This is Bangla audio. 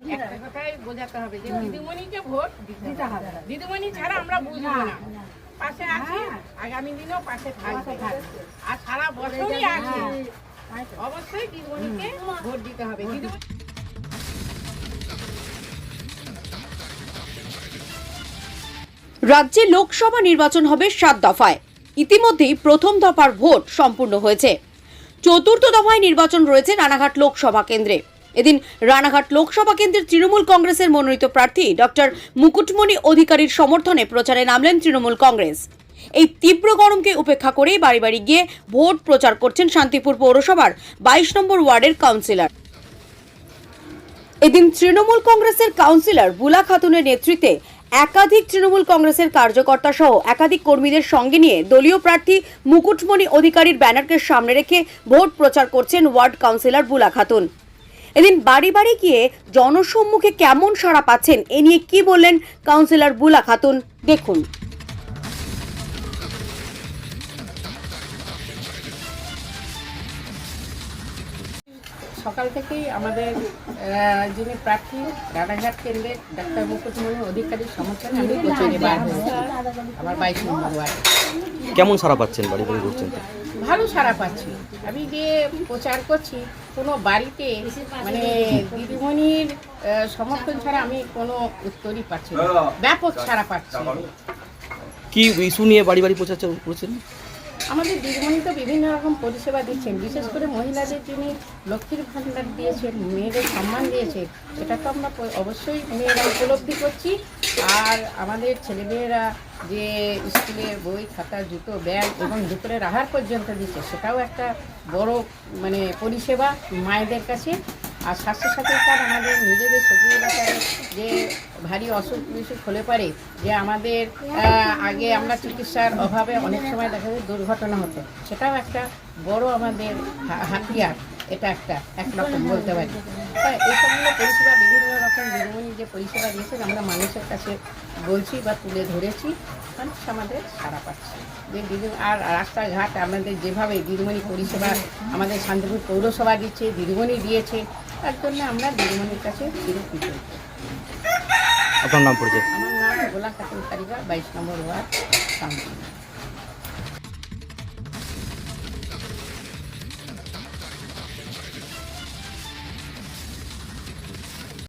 একটা কথাই বোঝাতে হবে যে দিদিমণিকে ভোট দিতে হবে। দিদিমণি ছাড়া আমরা বুঝব না। পাশে আছে আগামী দিনেও পাশে থাকবে। আর সারা বছরই আছে। অবশ্যই দিদিমণিকে ভোট দিতে হবে। দিদিমণি রাজ্যে লোকসভা নির্বাচন হবে সাত দফায়। ইতিমধ্যেই প্রথম দফার ভোট সম্পূর্ণ হয়েছে। চতুর্থ দফায় নির্বাচন রয়েছে রানাঘাট লোকসভা কেন্দ্রে। এদিন রানাঘাট লোকসভা কেন্দ্রের তৃণমূল কংগ্রেসের মনোনীত প্রার্থী ডক্টর মুকুটমণি অধিকারীর সমর্থনে প্রচারে নামলেন তৃণমূল কংগ্রেস। এই তীব্র গরমকে উপেক্ষা করেই বাড়ি বাড়ি গিয়ে ভোট প্রচার করছেন শান্তিপুর পৌরসভার বাইশ নম্বর ওয়ার্ডের কাউন্সিলর। এদিন তৃণমূল কংগ্রেসের কাউন্সিলর বুলা খাতুনের নেতৃত্বে একাধিক তৃণমূল কংগ্রেসের কার্যকর্তা সহ একাধিক কর্মীদের সঙ্গে নিয়ে দলীয় প্রার্থী মুকুটমণি অধিকারীর ব্যানারকে সামনে রেখে ভোট প্রচার করছেন ওয়ার্ড কাউন্সিলর বুলা খাতুন। এদিন বাড়ি বাড়ি গিয়ে জনসম্মুখে কেমন সাড়া পাচ্ছেন এ নিয়ে কি বললেন কাউন্সিলর বুলা খাতুন? দেখুন। সকাল থেকেই আমাদের আহ, যিনি প্রার্থী রানাঘাট কেন্দ্রের ডাক্তার মুকুটমণি অধিকারীর সমর্থনে আমি বার হয়েছি। আমার বাইশ নম্বর ওয়ার্ড। কেমন সারা পাচ্ছেন বাড়ি বাড়ি ঘুরছেন? ভালো সারা পাচ্ছি। আমি যে প্রচার করছি। কোনো বাড়িতে মানে দিদিমণির সমর্থন ছাড়া আমি কোনো উত্তরই পাচ্ছি না। ব্যাপক ছাড়া পাচ্ছি কি ইস্যু নিয়ে বাড়ি বাড়ি প্রচার করেছেন? আমাদের দিদিমণি তো বিভিন্ন রকম পরিষেবা দিচ্ছেন। বিশেষ করে মহিলাদের যিনি লক্ষ্মীর ভাণ্ডার দিয়েছেন মেয়েদের সম্মান দিয়েছে সেটা তো আমরা অবশ্যই মেয়েরা উপলব্ধি করছি। আর আমাদের ছেলেমেয়েরা যে স্কুলে বই, খাতা, জুতো, ব্যাগ এবং দুপুরের আহার পর্যন্ত দিচ্ছে, সেটাও একটা বড় মানে পরিষেবা মায়েদের কাছে। আর স্বাস্থ্যসাথী কার্ড আমাদের নিজেদের সবজি এলাকায় যে ভারী অসুখ বিসুখ হলে পারে, যে আমাদের আগে আমরা চিকিৎসার অভাবে অনেক সময় দেখা যায় দুর্ঘটনা হতো, সেটাও একটা বড় আমাদের হাতিয়ার। এটা একটা একরকম বলতে পারি। হ্যাঁ এই সবগুলো পরিষেবা বিভিন্ন রকম দিদিমণি যে পরিষেবা দিয়েছেন আমরা মানুষের কাছে বলছি বা তুলে ধরেছি মানুষ আমাদের সারা পাচ্ছে। যে দিদি আর রাস্তাঘাট আমাদের যেভাবে দিদিমণি পরিষেবা আমাদের শান্তিপুর পৌরসভা দিচ্ছে দিদিমণি দিয়েছে তার জন্য আমরা দিদিমণির কাছে চিরকৃতজ্ঞ। আপনার নাম পরিচয় আমার নাম গোলা খাতুন কারিগর বাইশ নম্বর ওয়ার্ড কাউন্সিলর